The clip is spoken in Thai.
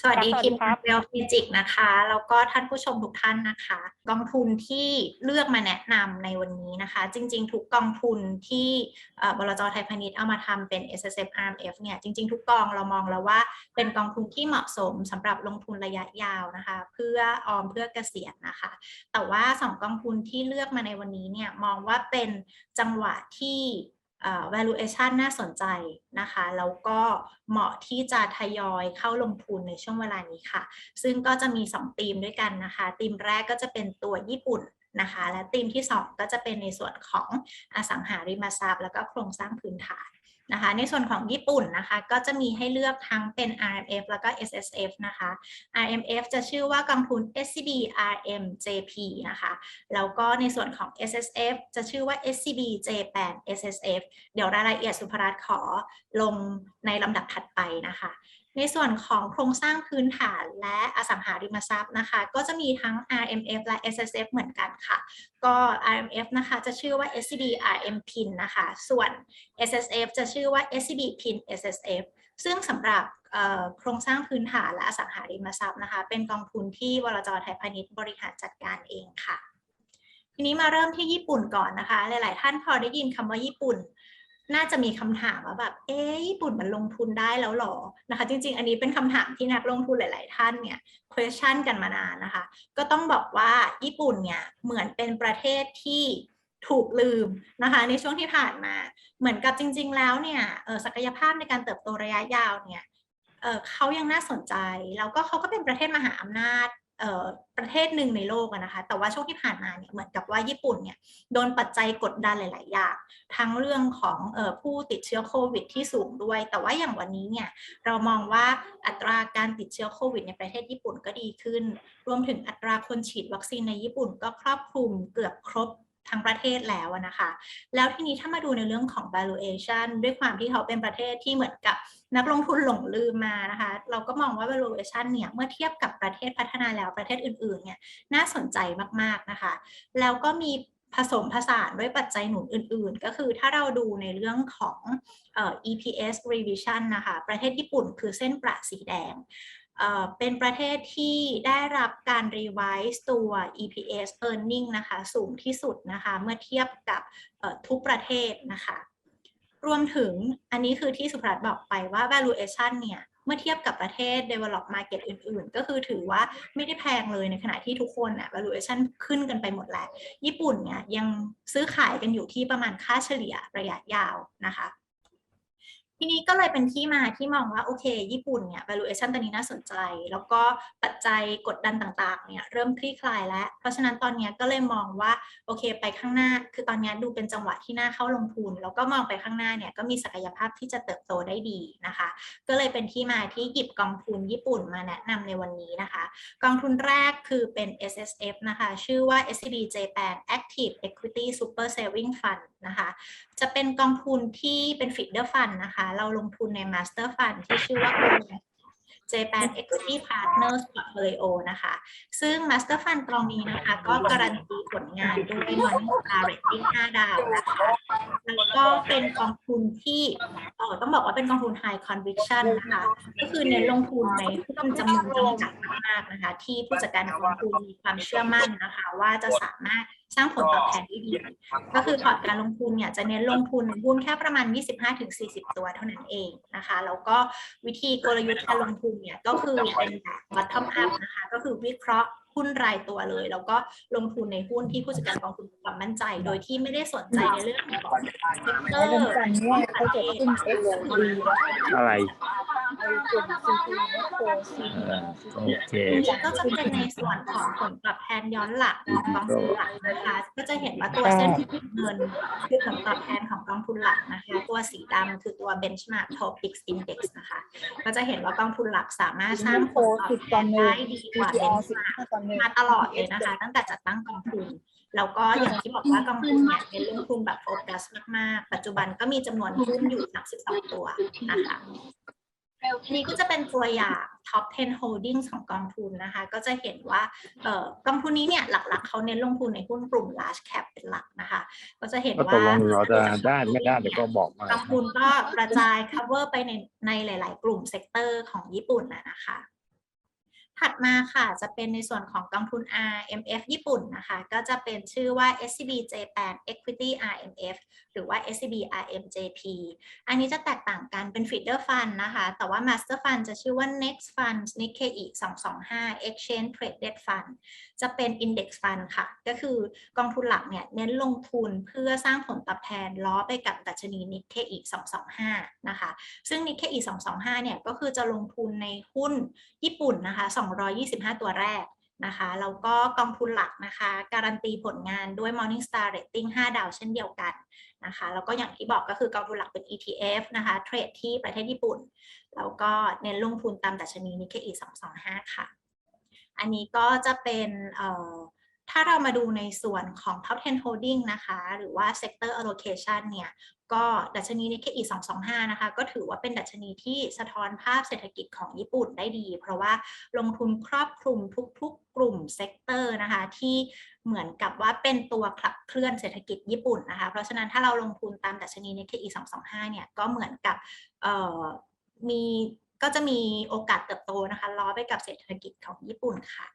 สวัสดีครับสวัสทีดีมครับเบลฟิจิกนะคะ แล้วก็ท่านผู้ชมทุกท่านนะคะ กองทุนที่เลือกมาแนะนำในวันนี้นะคะ จริง ๆ ทุกกองทุนที่เอ่อบลจไทยพาณิชย์เอามาทำเป็น S S F R M F เนี่ยจริง ๆ ทุกกองเรามองแล้วว่าเป็นกองทุนที่เหมาะสมสำหรับลงทุนระยะยาวนะคะ เพื่อออมเพื่อเกษียณนะคะ แต่ว่าสองกองทุนที่เลือกมาในวันนี้เนี่ยมองว่าเป็นจังหวะที่เอ่อ valuation น่าสนใจนะคะ แล้วก็เหมาะที่จะทยอยเข้าลงทุนในช่วงเวลานี้ค่ะ ซึ่งก็จะมี 2 ธีมด้วยกันนะคะธีมแรกก็จะเป็นตัวญี่ปุ่นนะคะ และธีมที่ 2 ก็จะเป็นในส่วนของอสังหาริมทรัพย์ แล้วก็โครงสร้างพื้นฐาน นะคะ ในส่วนของญี่ปุ่นนะคะ ก็จะมีให้เลือกทั้งเป็น RMF แล้วก็ SSF นะคะ RMF จะชื่อว่ากองทุน SCB RMJP นะคะ แล้วก็ในส่วนของ SSF จะชื่อว่า SCB J8 SSF เดี๋ยวรายละเอียดสุภรัตน์ขอลงในลำดับถัดไปนะคะ ในส่วนของโครงสร้างพื้นฐานและอสังหาริมทรัพย์นะคะ ก็จะมีทั้ง RMF และ SSF เหมือนกันค่ะ ก็ RMF นะคะจะชื่อว่า SCB RM PIN นะคะ ส่วน SSF จะชื่อว่า SCB PIN SSF ซึ่งสำหรับโครงสร้างพื้นฐานและอสังหาริมทรัพย์นะคะ เป็นกองทุนที่วรจไทยพาณิชย์บริหารจัดการเองค่ะ ทีนี้มาเริ่มที่ญี่ปุ่นก่อนนะคะ หลาย ๆ ท่านพอได้ยินคำว่าญี่ปุ่น น่าจะมีคำถามว่าแบบ เอ๊ญี่ปุ่นมันลงทุนได้แล้วหรอนะคะ จริง ๆ อันนี้เป็นคำถามที่นักลงทุนหลาย ๆ ท่านเนี่ย question กันมานานนะคะ ก็ต้องบอกว่าญี่ปุ่นเนี่ยเหมือนเป็นประเทศที่ถูกลืมนะคะ ในช่วงที่ผ่านมา เหมือนกับจริง ๆ แล้วเนี่ยเออศักยภาพในการเติบโตระยะยาวเนี่ยเเขายังน่าสนใจ แล้วก็เขาก็เป็นประเทศมหาอำนาจ ประเทศหนึ่งในโลกนะคะ แต่ว่าช่วงที่ผ่านมาเนี่ยเหมือนกับว่าญี่ปุ่นเนี่ยโดนปัจจัยกดดันหลาย ๆ อย่าง ทั้งเรื่องของออผู้ติดเชื้อโควิดที่สูงด้วย แต่ว่าอย่างวันนี้เนี่ยเรามองว่าอัตราการติดเชื้อโควิด ในประเทศญี่ปุ่นก็ดีขึ้น รวมถึงอัตราคนฉีดวัคซีนในญี่ปุ่นก็ครอบคลุมเกือบครบท์ ประเทศแล้วนะคะ แล้วทีนี้ถ้ามาดูในเรื่องของ valuation ด้วยความที่เขาเป็นประเทศที่เหมือนกับนักลงทุนหลงลืมมานะคะ เราก็มองว่า valuation เนี่ยเมื่อเทียบกับประเทศพัฒนาแล้วประเทศอื่นๆเนี่ยน่าสนใจมากๆนะคะ แล้วก็มีผสมผสานด้วยปัจจัยหนุนอื่นๆ ก็คือถ้าเราดูในเรื่องของ EPS revision นะคะ ประเทศญี่ปุ่นคือเส้นประสีแดง เป็นประเทศที่ได้รับการ revise ตัว EPS earning นะคะสูงที่สุดนะคะเมื่อเทียบกับทุกประเทศนะคะรวมถึงอันนี้คือที่สุภรัตบอกไปว่า valuation เนี่ยเมื่อเทียบกับประเทศ develop market อื่น ๆ ก็คือถือว่าไม่ได้แพงเลยในขณะที่ทุกคนอะ valuation ขึ้นกันไปหมดแล้ว ญี่ปุ่นเนี่ยยังซื้อขายกันอยู่ที่ประมาณค่าเฉลี่ยระยะยาวนะคะ ทีนี้ก็เลยเป็นที่มาที่มองว่าโอเค ญี่ปุ่นเนี่ย valuation ตอนนี้น่าสนใจ แล้วก็ปัจจัยกดดันต่างๆเนี่ยเริ่มคลี่คลายแล้ว เพราะฉะนั้นตอนนี้ก็เลยมองว่าโอเค ไปข้างหน้า คือตอนนี้ดูเป็นจังหวะที่น่าเข้าลงทุน แล้วก็มองไปข้างหน้าเนี่ยก็มีศักยภาพที่จะเติบโตได้ดีนะคะ ก็เลยเป็นที่มาที่หยิบกองทุนญี่ปุ่นมาแนะนำในวันนี้นะคะ กองทุนแรกคือเป็น S S F นะคะชื่อว่า SCB Japan Active Equity Super Saving Fund นะคะจะเป็นกองทุนที่เป็น feeder fund นะคะเราลงทุนใน master fund ที่ชื่อว่า Japan Equity Partners Portfolio นะคะ ซึ่ง master fund กองนี้นะคะ ก็การันตีผลงานด้วย Morning Star Rating 5 ดาวนะคะ แล้วก็เป็นกองทุนที่ต้องบอกว่าเป็นกองทุน high conviction นะคะ ก็คือเน้นลงทุนในหุ้นจำนวนจำกัด มากนะคะ ที่ผู้จัดการกองทุนมีความเชื่อมั่นนะคะ ว่าจะสามารถสร้างผลตอบแทนที่ดี ก็คือพอร์ตการลงทุนเนี่ยจะเน้นลงทุนหุ้นแค่ประมาณ 25-40 ตัวเท่านั้นเองนะคะ แล้วก็วิธีกลยุทธ์การลงทุนเนี่ยก็คือเป็นแบบ bottom up นะคะ ก็คือวิเคราะห์หุ้นรายตัวเลย แล้วก็ลงทุนในหุ้นที่ผู้จัดการกองทุนมีความมั่นใจ โดยที่ไม่ได้สนใจในเรื่องของเซกเตอร์ประเทศอะไรโอเค ก็จะเป็นในส่วนของผลตอบแทนย้อนหลังของกองทุนหลักนะคะ ก็จะเห็นว่าตัวเส้นสีเป็นเงินคือผลตอบแทนของกองทุนหลักนะคะ ตัวสีดำคือตัว benchmark topics index นะคะ ก็จะเห็นว่ากองทุนหลักสามารถสร้างผลตอบแทนได้ดีกว่า benchmark มาตลอดเลยนะคะ ตั้งแต่จัดตั้งกองทุนแล้วก็อย่างที่บอกว่ากองทุนเนี่ยเป็นลงทุนแบบโฟกัสมากๆ ปัจจุบันก็มีจำนวนหุ้นอยู่ 32 ตัวนะคะ นนี้ก็จะเป็นตัวอย่าง top 10 holdings ของกองทุนนะคะ ก็จะเห็นว่าเอ่อกองทุนนี้เนี่ยหลักๆ เขาเน้นลงทุนในหุ้นกลุ่ม large cap เป็นหลักนะคะ ก็จะเห็นก็ว่าตกลงเราจะได้ไม่ได้เดี๋ยวก็บอกมากองทุนก็กระจาย cover ไปในในหลาย ๆ กลุ่มเซกเตอร์ของญี่ปุ่นนะนะคะ ถัดมาค่ะจะเป็นในส่วนของกองทุน RMF ญี่ปุ่นนะคะ ก็จะเป็นชื่อว่า SCB Japan Equity RMF หรือว่า SCB RMJP อันนี้จะแตกต่างกันเป็น feeder fund นะคะ แต่ว่า master fund จะชื่อว่า next fund Nikkei 225 exchange traded fund จะเป็น index fund ค่ะ ก็คือกองทุนหลักเนี่ยเน้นลงทุนเพื่อสร้างผลตอบแทนล้อไปกับดัชนี Nikkei 225 นะคะ ซึ่ง Nikkei 225 เนี่ยก็คือจะลงทุนในหุ้นญี่ปุ่นนะคะ225 ตัวแรกนะคะแล้วก็กองทุนหลักนะคะ การันตีผลงานด้วย Morningstar Rating 5 ดาวเช่นเดียวกันนะคะแล้วก็อย่างที่บอกก็คือกองทุนหลักเป็น ETF นะคะเทรดที่ประเทศญี่ปุ่น แล้วก็เน้นลงทุนตามดัชนี Nikkei 225 ค่ะ อันนี้ก็จะเป็นเอ่อ ถ้าเรามาดูในส่วนของ top 10 holding นะคะ หรือว่า sector allocation เนี่ย ก็ดัชนี Nikkei 225 นะคะ ก็ถือว่าเป็นดัชนีที่สะท้อนภาพเศรษฐกิจของญี่ปุ่นได้ดี เพราะว่าลงทุนครอบคลุมทุก ๆ กลุ่มเซกเตอร์นะคะ ที่เหมือนกับว่าเป็นตัวขับเคลื่อนเศรษฐกิจญี่ปุ่นนะคะ เพราะฉะนั้นถ้าเราลงทุนตามดัชนี Nikkei 225 เนี่ย ก็เหมือนกับมีก็จะมีโอกาสเติบโตนะคะ ล้อไปกับเศรษฐกิจของญี่ปุ่นค่ะ